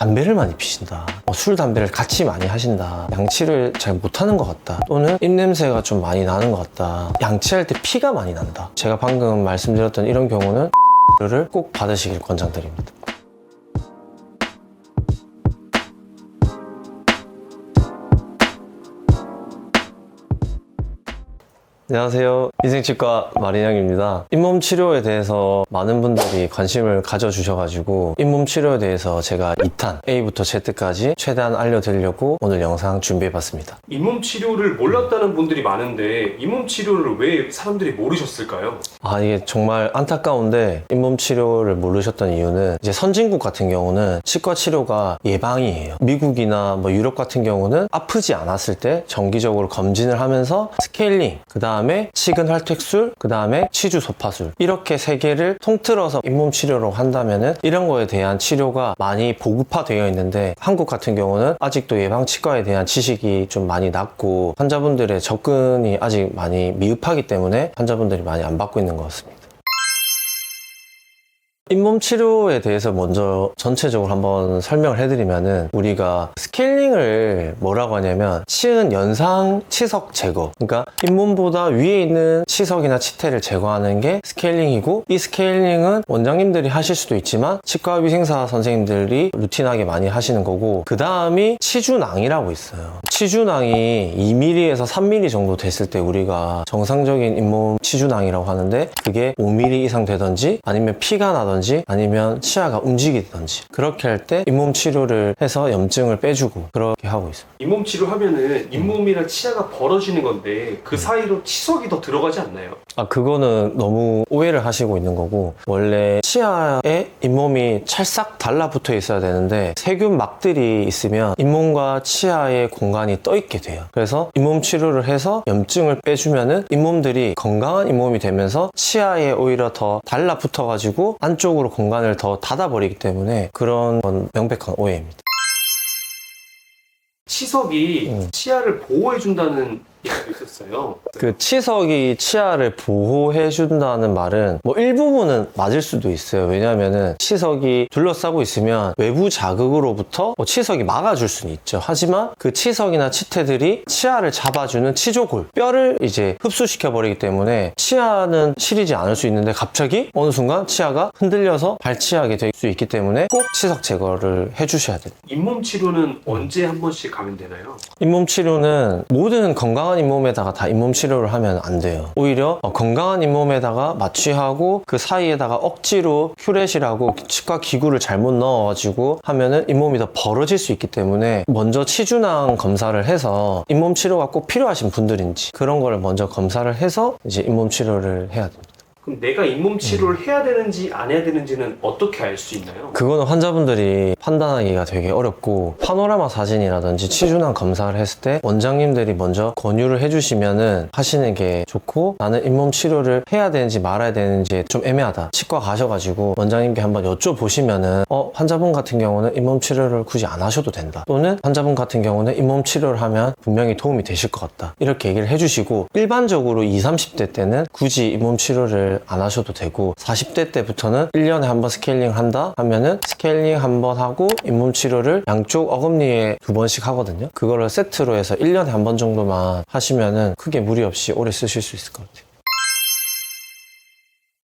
담배를 많이 피신다. 뭐 술, 담배를 같이 많이 하신다. 양치를 잘 못하는 것 같다. 또는 입냄새가 좀 많이 나는 것 같다. 양치할 때 피가 많이 난다. 제가 방금 말씀드렸던 이런 경우는 를 꼭 받으시길 권장드립니다. 안녕하세요. 인생치과 마린양입니다. 잇몸 치료에 대해서 많은 분들이 관심을 가져주셔가지고 잇몸 치료에 대해서 제가 2탄 A부터 Z까지 최대한 알려드리려고 오늘 영상 준비해봤습니다. 잇몸 치료를 몰랐다는 분들이 많은데 잇몸 치료를 왜 사람들이 모르셨을까요? 아 이게 정말 안타까운데 잇몸 치료를 모르셨던 이유는 이제 선진국 같은 경우는 치과 치료가 예방이에요. 미국이나 뭐 유럽 같은 경우는 아프지 않았을 때 정기적으로 검진을 하면서 스케일링, 그 다음 에 치근 활택술, 그 다음에 치주 소파술 이렇게 세 개를 통틀어서 잇몸 치료로 한다면은 이런 거에 대한 치료가 많이 보급화되어 있는데 한국 같은 경우는 아직도 예방 치과에 대한 지식이 좀 많이 낮고 환자분들의 접근이 아직 많이 미흡하기 때문에 환자분들이 많이 안 받고 있는 것 같습니다. 잇몸 치료에 대해서 먼저 전체적으로 한번 설명을 해드리면은 우리가 스케일링을 뭐라고 하냐면 치은 연상 치석 제거. 그러니까 잇몸보다 위에 있는 치석이나 치태를 제거하는 게 스케일링이고 이 스케일링은 원장님들이 하실 수도 있지만 치과 위생사 선생님들이 루틴하게 많이 하시는 거고 그 다음이 치주낭이라고 있어요 치주낭이 2mm에서 3mm 정도 됐을 때 우리가 정상적인 잇몸 치주낭이라고 하는데 그게 5mm 이상 되든지 아니면 피가 나든지 아니면 치아가 움직이든지 그렇게 할 때 잇몸 치료를 해서 염증을 빼주고 그렇게 하고 있습니다. 잇몸 치료하면은 잇몸이랑 치아가 벌어지는 건데 그 사이로 치석이 더 들어가지 않나요? 아 그거는 너무 오해를 하시고 있는 거고 원래 치아에 잇몸이 찰싹 달라붙어 있어야 되는데 세균 막들이 있으면 잇몸과 치아의 공간이 떠 있게 돼요. 그래서 잇몸 치료를 해서 염증을 빼주면은 잇몸들이 건강한 잇몸이 되면서 치아에 오히려 더 달라붙어 가지고 안쪽으로 공간을 더 닫아버리기 때문에 그런 건 명백한 오해입니다. 치석이 음. 치아를 보호해준다는 있었어요. 그 치석이 치아를 보호해준다는 말은 뭐 일부분은 맞을 수도 있어요. 왜냐하면은 치석이 둘러싸고 있으면 외부 자극으로부터 뭐 치석이 막아줄 수는 있죠. 하지만 그 치석이나 치태들이 치아를 잡아주는 치조골, 뼈를 이제 흡수시켜버리기 때문에 치아는 시리지 않을 수 있는데 갑자기 어느 순간 치아가 흔들려서 발치하게 될 수 있기 때문에 꼭 치석 제거를 해주셔야 돼요. 잇몸 치료는 언제 한 번씩 가면 되나요? 잇몸 치료는 모든 건강 한 잇몸에다가 다 잇몸 치료를 하면 안 돼요. 오히려 어, 건강한 잇몸에다가 마취하고 그 사이에다가 억지로 큐렛이라고 치과 기구를 잘못 넣어가지고 하면은 잇몸이 더 벌어질 수 있기 때문에 먼저 치주낭 검사를 해서 잇몸 치료가 꼭 필요하신 분들인지 그런 거를 먼저 검사를 해서 이제 잇몸 치료를 해야 됩니다. 그럼 내가 잇몸 치료를 음. 해야 되는지 안 해야 되는지는 어떻게 알 수 있나요? 그거는 환자분들이 판단하기가 되게 어렵고 파노라마 사진이라든지 치주낭 검사를 했을 때 원장님들이 먼저 권유를 해주시면은 하시는 게 좋고 나는 잇몸 치료를 해야 되는지 말아야 되는지 좀 애매하다 치과 가셔가지고 원장님께 한번 여쭤보시면은 어 환자분 같은 경우는 잇몸 치료를 굳이 안 하셔도 된다 또는 환자분 같은 경우는 잇몸 치료를 하면 분명히 도움이 되실 것 같다 이렇게 얘기를 해주시고 일반적으로 20, 30대 때는 굳이 잇몸 치료를 안 하셔도 되고 40대 때부터는 1년에 한 번 스케일링 한다 하면은 스케일링 한 번 하고 잇몸 치료를 양쪽 어금니에 두 번씩 하거든요. 그거를 세트로 해서 1년에 한 번 정도만 하시면은 크게 무리 없이 오래 쓰실 수 있을 것 같아요.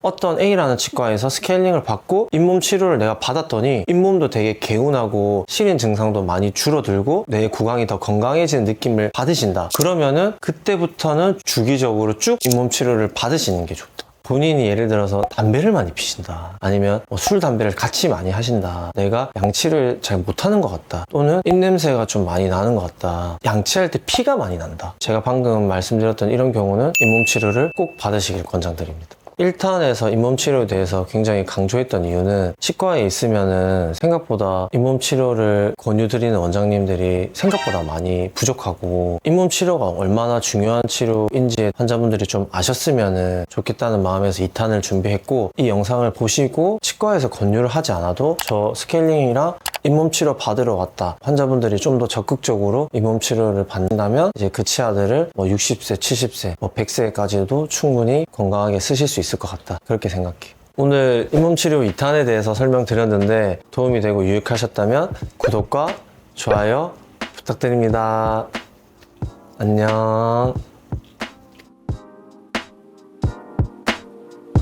어떤 A라는 치과에서 스케일링을 받고 잇몸 치료를 내가 받았더니 잇몸도 되게 개운하고 시린 증상도 많이 줄어들고 내 구강이 더 건강해지는 느낌을 받으신다. 그러면은 그때부터는 주기적으로 쭉 잇몸 치료를 받으시는 게 좋다. 본인이 예를 들어서 담배를 많이 피신다. 아니면 뭐 술, 담배를 같이 많이 하신다. 내가 양치를 잘 못하는 것 같다. 또는 입냄새가 좀 많이 나는 것 같다. 양치할 때 피가 많이 난다. 제가 방금 말씀드렸던 이런 경우는 잇몸 치료를 꼭 받으시길 권장드립니다. 1탄에서 잇몸 치료에 대해서 굉장히 강조했던 이유는 치과에 있으면은 생각보다 잇몸 치료를 권유드리는 원장님들이 생각보다 많이 부족하고 잇몸 치료가 얼마나 중요한 치료인지 환자분들이 좀 아셨으면은 좋겠다는 마음에서 2탄을 준비했고 이 영상을 보시고 치과에서 권유를 하지 않아도 저 스케일링이랑 잇몸 치료 받으러 왔다. 환자분들이 좀 더 적극적으로 잇몸 치료를 받는다면 이제 그 치아들을 뭐 60세, 70세, 뭐 100세까지도 충분히 건강하게 쓰실 수 있을 것 같다. 그렇게 생각해요. 오늘 잇몸치료 2탄에 대해서 설명드렸는데 도움이 되고 유익하셨다면 구독과 좋아요 부탁드립니다. 안녕.